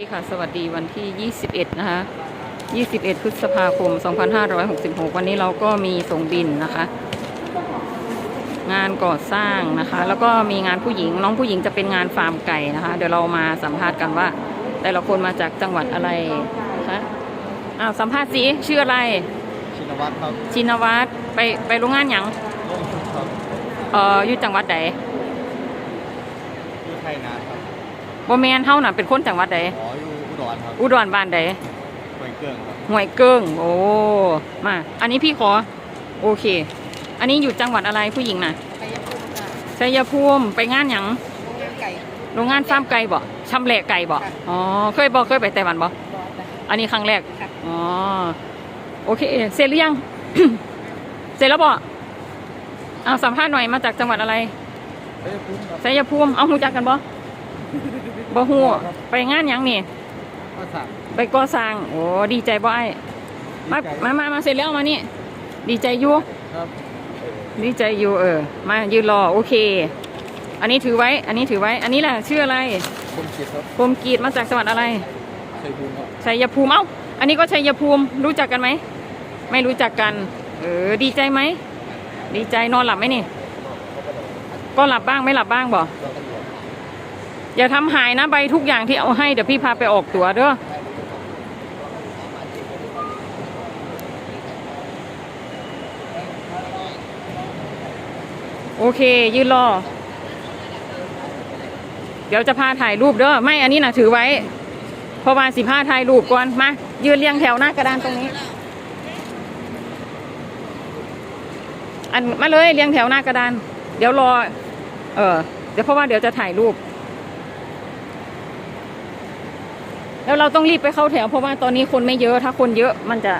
สวัสดีค่ะสวัสดีวันที่ 21 นะคะ 21 พฤษภาคม 2566 วันนี้เราก็มีส่งบินนะคะ งานก่อสร้างนะคะ แล้วก็มีงานผู้หญิง น้องผู้หญิงจะเป็นงานฟาร์มไก่นะคะ เดี๋ยวเรามาสัมภาษณ์กันว่า แต่ละคนมาจากจังหวัดอะไรนะคะอ้าวสัมภาษณ์สิชื่ออะไร ชินวัตรครับชินวัตรไปไปโรงงานหยังร่มชุดครับเอ่ออยู่จังหวัดใดอยู่ไทยนาครับ บ่แมนเท่าน่ะเป็นคนจังหวัดใดอ๋ออยู่อุดรครับอุดรบ้านใดห้วยเกิ้งครับห่วยเกิ้งโอ้มาอันนี้พี่ขอ โอเค อันนี้อยู่จังหวัดอะไรผู้หญิงน่ะไปยภูมิค่ะชัยภูมิไปงานหยังโรงงานไก่โรงงานฟาร์มไก่บ่ชำแหละไก่บ่ค่ะอ๋อเคยบ่เคยไปไต้หวันบ่บอสนะอันนี้ครั้งแรกค่ะอ๋อโอเคเสร็จหรือยังเสร็จแล้วบ่เอาสัมภาษณ์หน่อยมาจากจังหวัดอะไรเอ้ยคุ้มครับชัยภูมิเอาหูจักกันบ่ บ่ฮู้ไปงานหยังนี่ก็สั่งไปก่อสร้างโอ้ดีใจบ่ไอ้มามามามาเสร็จแล้วมานี่ดีใจอยู่ครับดีใจอยู่เออ มายืนรอโอเค อันนี้ถือไว้ อันนี้ถือไว้ อันนี้แหละชื่ออะไรคุณจิตครับพรมกีดมาจากจังหวัดอะไรชัยภูมิครับชัยภูมิเอ้าอันนี้ก็ชัยภูมิรู้จักกันไหมไม่รู้จักกัน เออดีใจไหมดีใจนอนหลับไหมนี่ ก็หลับบ้างไม่หลับบ้างบ่เราตำรวจ อย่าทำหายนะใบทุกอย่างที่เอาให้เดี๋ยวพี่พาไปออกตัวเด้อโอเค ยืนรอ เดี๋ยวจะพาถ่ายรูปเด้อไม่อันนี้นะถือไว้เพราะว่าสิพาถ่ายรูปก่อนมายืนเรียงแถวหน้ากระดานตรงนี้ อันมาเลยเรียงแถวหน้ากระดาน เดี๋ยวรอ เออเดี๋ยวเพราะว่าเดี๋ยวจะถ่ายรูป แล้วเราต้องรีบไปเข้าแถวเพราะว่าตอนนี้คนไม่เยอะ ถ้าคนเยอะมันจะ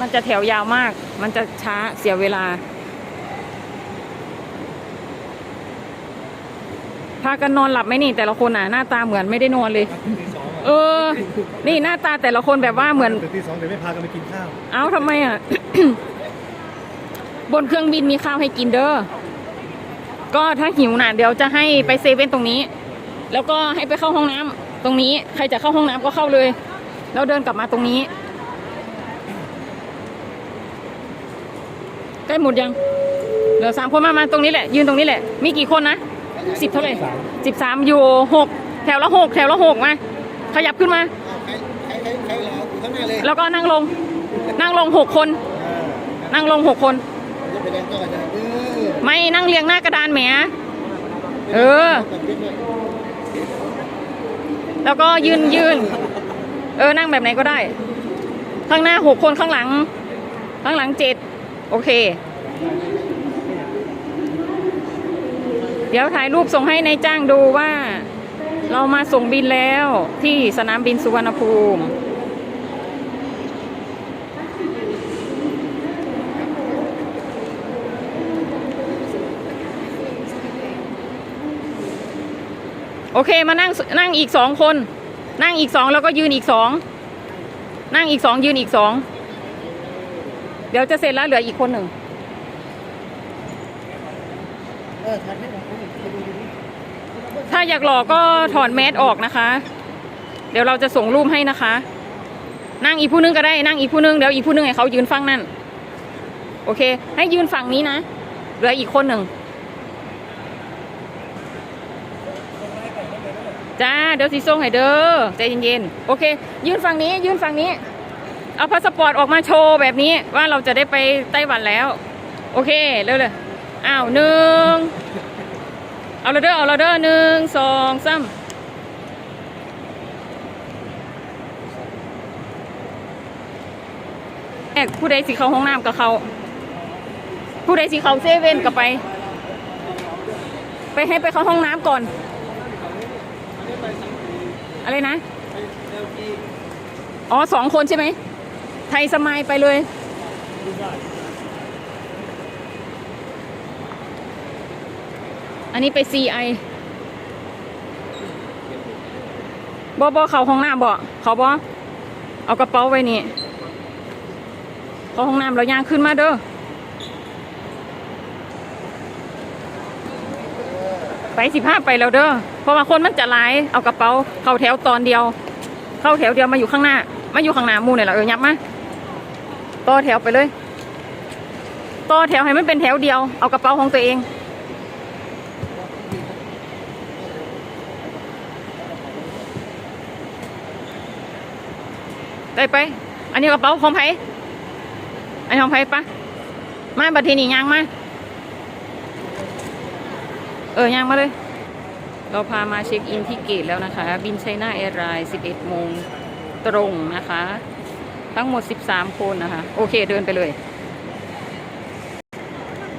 มันจะแถวยาวมาก มันจะช้าเสียเวลา พากันนอนหลับไหมนี่ แต่ละคนอะหน้าตาเหมือนไม่ได้นอนเลย เออ นี่หน้าตาแต่ละคนแบบว่าเหมือนตื่นตีสองแต่ไม่พากันไปกินข้าว เอ้าทำไมอะ บนเครื่องบินมีข้าวให้กินเด้อ ก็ถ้าหิวน่ะเดี๋ยวจะให้ไปเซเว่นตรงนี้ แล้วก็ให้ไปเข้าห้องน้ำ ตรงนี้ใครจะเข้าห้องน้ำก็เข้าเลย แล้วเดินกลับมาตรงนี้ ใกล้หมดยังเหลือสามคนมามาตรงนี้แหละ ยืนตรงนี้แหละ มีกี่คนนะสิบเท่าไหร่สิบสามอยู่หกแถวละหกแถวละหกมาขยับขึ้นมาใครใครใครใครรออยู่ข้างหน้าเลยแล้วก็นั่งลง นั่งลงหกคน นั่งลงหกคนจะไปแดงต่อจะเออไม่นั่งเรียงหน้ากระดานแหมเออ แล้วก็ยืนยืนเออนั่งแบบไหนก็ได้ ข้างหน้าหกคนข้างหลัง ข้างหลังเจ็ดโอเค เดี๋ยวถ่ายรูปส่งให้ในายจ้างดูว่า เรามาส่งบินแล้วที่สนามบินสุวรรณภูมิ โอเคมานั่งนั่งอีกสองคน นั่งอีกสองแล้วก็ยืนอีกสองนั่งอีกสองยืนอีกสองเดี๋ยวจะเสร็จแล้วเหลืออีกคนหนึ่งถ้าอยากหล่อก็ถอดแมสออกนะคะ เดี๋ยวเราจะส่งรูปให้นะคะ นั่งอีกผู้นึงก็ได้นั่งอีกผู้นึงเดี๋ยวอีกผู้นึงให้เขายืนฟังนั่น โอเค ให้ยืนฝั่งนี้นะเหลืออีกคนหนึ่ง จ้า เดี๋ยวสีส่งให้เด้อใจเย็นๆ โอเค ยืนฝั่งนี้ ยืนฝั่งนี้ เอาพาสปอร์ตออกมาโชว์แบบนี้ว่าเราจะได้ไปไต้หวันแล้ว โอเค เร็วเลยอ้าวหนึ่งเอาละเด้อเอาละเด้อหนึ่งสองสามแอกผู้ใดสิเข้าห้องน้ำกับเขา ผู้ใดสิเข้าเซเว่นกับไป ไปให้ไปเข้าห้องน้ำก่อน อะไรนะอ๋อสองคนใช่ไหม ไทยสมายไปเลย อันนี้ไป CI บอบอเขาห้องน้ำบ่เขาบอเอากระเป๋าไว้นี่เขาห้องน้ำเราย่างขึ้นมาเด้อ ไปสิบห้าไปแล้วเด้อเพราะว่าคนมันจะหลายเอากระเป๋าเข้าแถวตอนเดียว เข้าแถวเดียวมาอยู่ข้างหน้ามาอยู่ข้างหน้ามูเนี่ยแหละเออยับมาต่อแถวไปเลยต่อแถวให้มันเป็นแถวเดียวเอากระเป๋าของตัวเองได้ไป อันนี้กระเป๋าของไผอันนี้ของไผปะมาบัดทีนี้ยางมา เออย่างมาเลย เราพามาเช็คอินที่เกตแล้วนะคะ บินไชน่าแอร์ไลน์11 โมงตรงนะคะ ทั้งหมด 13 คนนะคะ โอเคเดินไปเลย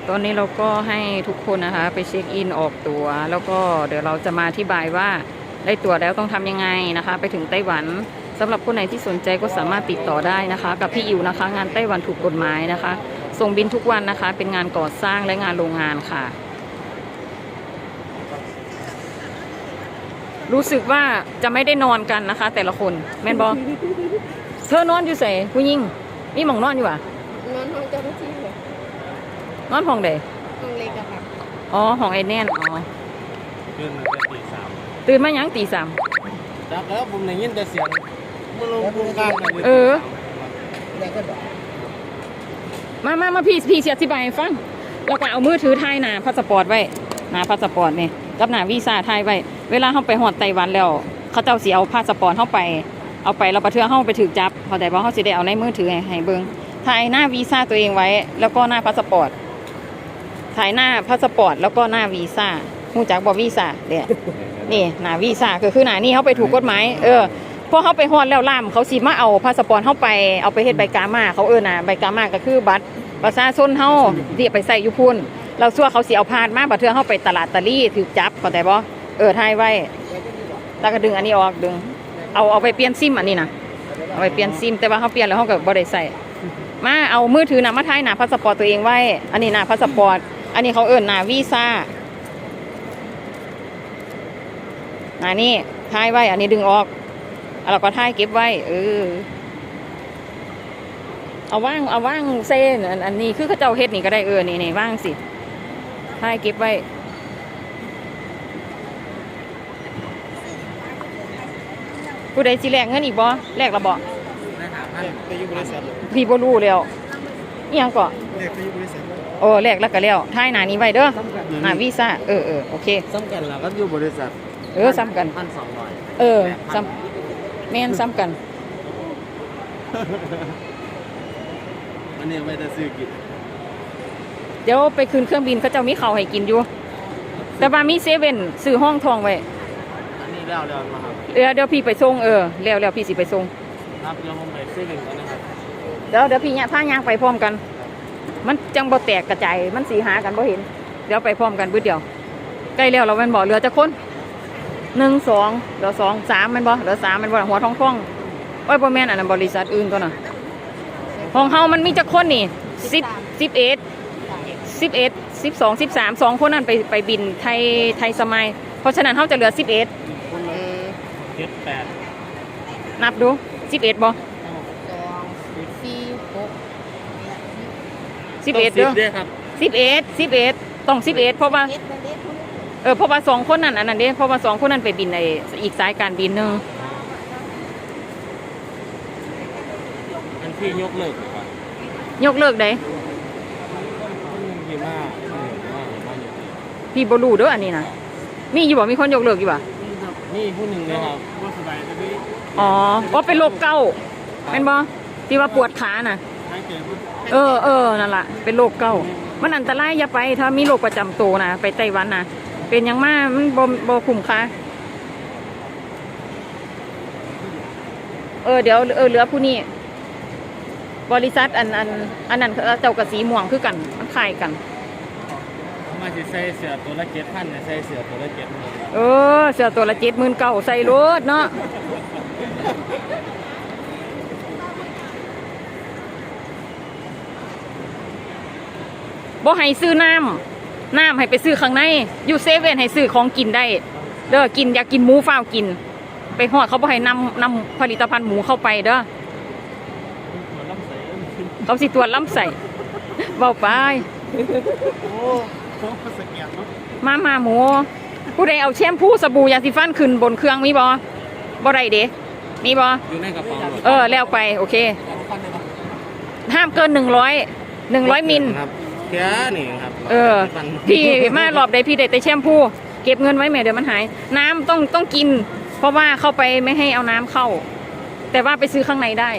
ตอนนี้เราก็ให้ทุกคนนะคะ ไปเช็คอินออกตัว แล้วก็เดี๋ยวเราจะมาอธิบายว่าได้ตั๋วแล้วต้องทำยังไงนะคะ ไปถึงไต้หวันสำหรับคนไหนที่สนใจก็สามารถติดต่อได้นะคะ กับพี่อิวนะคะ งานไต้หวันถูกกฎหมายนะคะ ส่งบินทุกวันนะคะ เป็นงานก่อสร้างและงานโรงงานค่ะ รู้สึกว่าจะไม่ได้นอนกันนะคะ แต่ละคน แม่นบอเธอนอนอยู่ใส่ผู้หญิงนี่หมองนอนอยู่อะนอนห้องเจ้าหน้าที่เลยนอนห้องใดห้องเล็กอะค่ะอ๋อห้องไอ้แน่นอ๋อขึ้นมาแต่ตีสามตื่นมาหยังตีสามจากแล้วผมได้ยินแต่เสียงมันลงโครงการมาลยเออแดงก็ดอกมามามาพี่พี่เสียอธิบายให้ฟังแล้วก็เอามือถือถ่ายหน้าพาสปอร์ตไว้หน้าพาสปอร์ตนี่กับหน้าวีซ่าถ่ายไว้ เวลาเขาไปฮอดไต้หวันแล้ว เขาเจ้าสิเอาพาสปอร์ตเข้าไป เอาไปเราประเทือเข้าไปถือจับเข้าใจว่าเขาสิได้เอาในมือถือให้เบิ่งถ่ายหน้าวีซ่าตัวเองไว้ แล้วก็หน้าพาสปอร์ตถ่ายหน้าพาสปอร์ต แล้วก็หน้าวีซ่าหูจักบ่วีซ่าเด้นี่หน้าวีซ่าก็คือหน้านี่เขาไปถูกกฎหมายเออพอเขาไปฮอดแล้วล่ามเขาสิมาเอาพาสปอร์ตเข้าไปเอาไปเฮ็ดใบกามาเขาเอิ้นน่ะใบกามาก็คือบัตรประชาชนเฮาที่ไปใส่ยู่พุ่นเราซั่วเขาสิเอาพาดมาบัดเทือเฮาไปตลาดตะลี่ถูกจับเข้าใจบ่ เออถ่ายไว้ แล้วก็ดึงอันนี้ออกดึง เอาเอาไปเปลี่ยนซิมอันนี้นะเอาไปเปลี่ยนซิมแต่ว่าเขาเปลี่ยนแล้วเขาก็บ่ได้ใส่มาเอามือถือน่ะมาถ่ายหนาพาสปอร์ตตัวเองไว้ อันนี้หนาพาสปอร์ต อันนี้เขาเอิ้นหนาวีซ่าอันนี้ถ่ายไว้ อันนี้ดึงออกเราก็ถ่ายเก็บไว้ เออ เอาว่าง เอาว่างเส้น อันอันนี้คือเขาเจ้าเฮ็ดนี่ก็ได้เออ นี่นี่ว่างสิถ่ายเก็บไว้ ผู้ใดสิแลกเงินอีกบ่แลกและบ่ไปอยู่บริษัทเลยพี่บ่รู้แล้วอีหยังก็แยกไปอยู่บริษัทเลยโอ้แลกแล้วก็แล้วถ่ายหน้านี้ไว้เด้อหน้าวีซ่าเออเออโอเค ซ้ำกันแล้วก็อยู่บริษัทเออซ้ำกัน พันสองร้อยเออซ้ำแม่นซ้ำกัน อันนี้ไม่ได้ซื้อกินเดี๋ยวไปคืนเครื่องบินเขาเจ้ามีข้าวให้กินอยู่ แต่ว่ามีเซเว่นซื้อห้องทองไว้อันนี้ แล้วแล้วมาครับเดี๋ยวเดี๋ยวพี่ไปส่งเออแล้วแล้วพี่สิไปส่งครับเดี๋ยวผมไปซื้อหนึ่งก่อนนะครับเดี๋ยวเดี๋ยวพี่เนี่ยพายางไปพร้อมกัน มันจังบ่แตกกระจายมันสีหากันบ่เห็น เดี๋ยวไปพร้อมกันบื้อเดียวใกล้แล้วเราเป็นบ่เหลือจะคนหนึ่งสองเหลือสองสามแมันบ่เหลือสามแมันบ่หัวทองทองโอ้ยบ่แม่นอันนั้นบริษัทอื่นตัวน่ะของเฮามันมีจักคนนี่สิบสิบเอ็ดสิบเอ็ดสิบสองสิบสามสองคนนั้นไปไปบินไทยไทยสมัย เพราะฉะนั้นเฮาจะเหลือสิบเอ็ดคนละ เจ็ดแปดนับดูสิบเอ็ดบ่สองสี่หกสิบเอ็ดต้เด้งอสิบด้วยครับสิบเอ็ดสิบเอ็ดต้องสิบเอ็ดเพราะว่า เอ็ดเป็นเอ็ดคนเออเพราะว่าสองคนนั้นอันนั้นเด้เพราะว่าสองคนนั้นไปบินในอีกสายการบินหนึ่งอันที่ยกเลิกครับยกเลิกได้คนหนึ่งที่มาคนหนึ่งมามาอยู่ที่พี่บรูเด้ออันนี้นะมีอยู่บ่มีคนยกเลิกอยู่บ่ นี่ครับนี่ผู้หนึ่งเลยครับว่าสบายจะได้อ๋อว่าเป็นโรคเก้าเป็นบ่ที่ว่าปวดขาน่ะ ให้เจอผู้เออเออนั่นล่ะ เป็นโรคเก้ามันอันตรายอย่าไป ถ้ามีโรคประจำตัวนะไปไต้หวันนะเป็นหยังมากมันบ่บ่คุ้มค่าเออเดี๋ยวเออเหลือผู้นี้บริษัทอันอันอันนั้นเขาเจ้ากระสีม่วงคือกันมันคล้ายกันเขา มาจะใส่เสือตัวละเจ็ดพันเนี่ยใส่เสือตัวละเจ็ดหมื่นเออเสื้อตัวละเจ็ดหมื่นเก้าใส่รถเนาะบ่ให้ซื้อน้ำน้ำให้ไปซื้อข้างในอยู่เซเว่นให้ซื้อของกินได้ เด้อกินอยากกินหมูฟ้าวกิน ไปหอดเขาบ่ให้นำนำผลิตภัณฑ์หมูเข้าไปเด้อเขาสิตรวจลำไส้เบาไป สแกนเนาะมามาหมู ผู้ใดเอาแชมพูสบู่ยาสีฟันขึ้นบนเครื่องมีบ่บ่ได้เด้มีบ่อยู่ในกระเป๋าหมดเออแล้วไปโอเค ห้ามเกินหนึ่งร้อยหนึ่งร้อยมิลครับแค่นี่ครับเออ พี่มารอบใดพี่ได้แต่แชมพูเก็บเงินไว้แม่เดี๋ยวมันหาย น้ำต้องต้องกิน เพราะว่าเข้าไปไม่ให้เอาน้ำเข้า แต่ว่าไปซื้อข้างในได้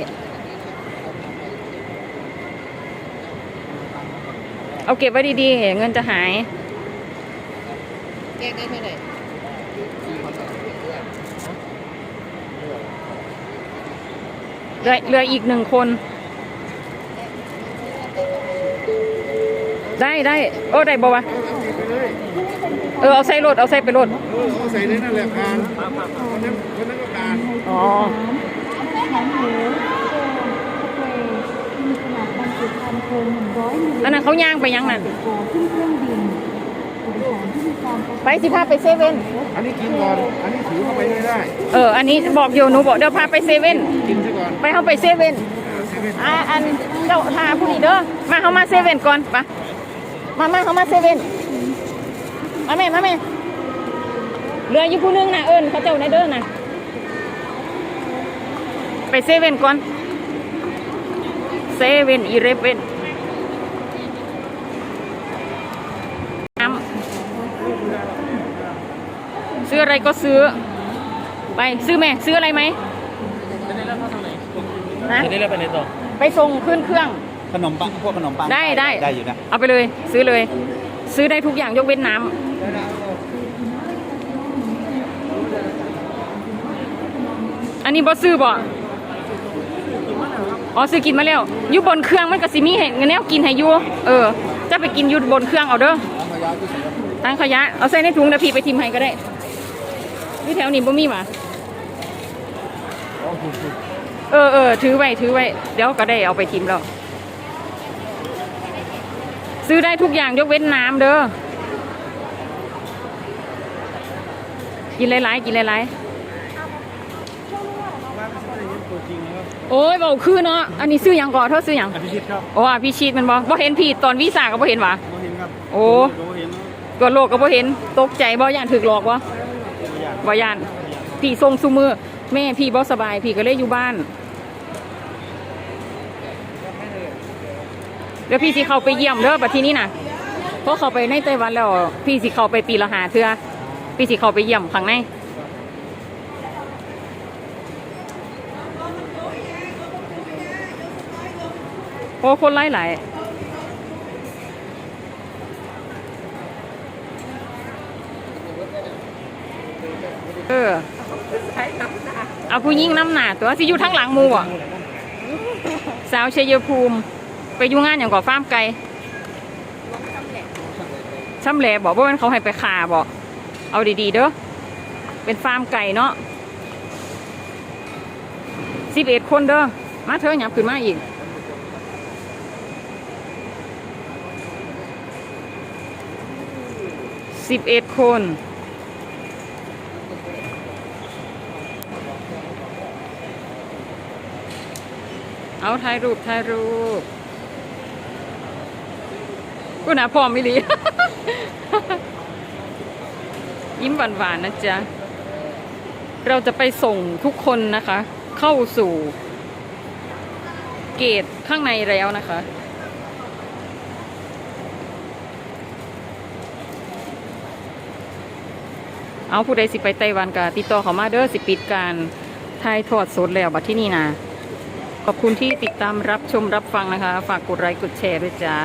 เอาเก็บไว้ดีๆ เงินจะหายแยกได้เท่าไหร่เหลือเหลืออีกหนึ่งคน ได้ได้โอ้ได้บ่วะไปเลยเออเอาใส่รถเอาใส่ไปรถเออเอาใส่ในนั่นแหละการคนนั้นคนนั้นก็การอ๋อ อันนั้นเขาย่างไปยังนั่นไปสิพาไปเซเว่น อันนี้กินก่อน อันนี้ถือเข้าไปไม่ได้ เออ อันนี้บอกอยู่หนูบอกเดี๋ยวพาไปเซเว่น กินซะก่อน ไปเขาไปเซเว่นเออเซเว่นอ่าอันเจ้าทาผู้นี้เด้อ มาเขามาเซเว่นก่อนไปมามาเขามาเซเว่น มาแม่มาแม่เหลืออยู่ผู้หนึงนะเอิญเขาเจ้าในเด้อนะไปเซเว่นก่อน เซเว่นอีเรเว่นน้ำซื้ออะไรก็ซื้อ ไปซื้อแม่ซื้ออะไรไหมฮะจะได้เรียกไปในตัวไปส่งขึ้นเครื่อง ขนมปังพวกขนมปังได้ได้ได้อยู่นะเอาไปเลยซื้อเลย ซื้อได้ทุกอย่างยกเว้นน้ำอันนี้บอซื้อบ่ อ๋อซื้อกินมาแล้วอยู่บนเครื่องมันก็สิมีให้แนวกินให้อยู่เออ จะไปกินอยู่บนเครื่องเอาเด้อตั้งขยะเอาใส่ในถุงเดี๋ยวพี่ไปทิมให้ก็ได้ที่แถวนี้บ่มีหมาเออเออถือไว้ถือไว้ เดี๋ยวก็ได้เอาไปทิมแล้ว ซื้อได้ทุกอย่างยกเว้นน้ำเด้อกินหลายๆกินหลายๆ โอ้ยบอกคือเนาะ อันนี้ซื้อหยังก่อนเธอซื้อหยังอภิชิตครับโอ้อะพี่ชีดมันบอกบ่เห็นพี่ตอนวีซ่าก็บ่เห็นหวะโมเห็นครับโอ้โมเห็นตัวโลกก็บ่เห็นตกใจบ่ย่านถึกหลอกบ่บ่ย่าน พี่ทรงซุมือแม่พี่บ่สบายพี่ก็เลยอยู่บ้าน เดี๋ยวพี่สิเข้าไปเยี่ยมเด้อบัดทีนี้น่ะเพราะเขาไปในไต้หวันแล้ว พี่สิเข้าไปปีละหาเทื่อพี่สิเข้าไปเยี่ยมข้างใน อ้คนหลายหลายเออเอาผู้ยิ่งน้ำหนาตัวสิอยู่ทั้งหลังมูอะสาวเชยภูมิ ไปยู่งงานอย่างก่อฟาร์มไก่ช่ำแหลบอกว่ามันเขาให้ไปขาบอก เอาดีๆเด้อเป็นฟาร์มไก่เนาะสิบเอ็ดคนเด้อมาเถอะหยับขึ้นมาอีก สิบเอ็ดคน เอาถ่ายรูปถ่ายรูปกูนะพร้อมไม่ดียิ้มหวานๆนะจ๊ะ เราจะไปส่งทุกคนนะคะ เข้าสู่ เกตข้างในแล้วนะคะ เอาผู้ใดสิไปไต้หวันก็ติดต่อเขามาเด้อสิปิดการถ่ายทอดสดแล้วบัดที่นี่นะขอบคุณที่ติดตามรับชมรับฟังนะคะ ฝากกดไลค์กดแชร์ด้วยจ้า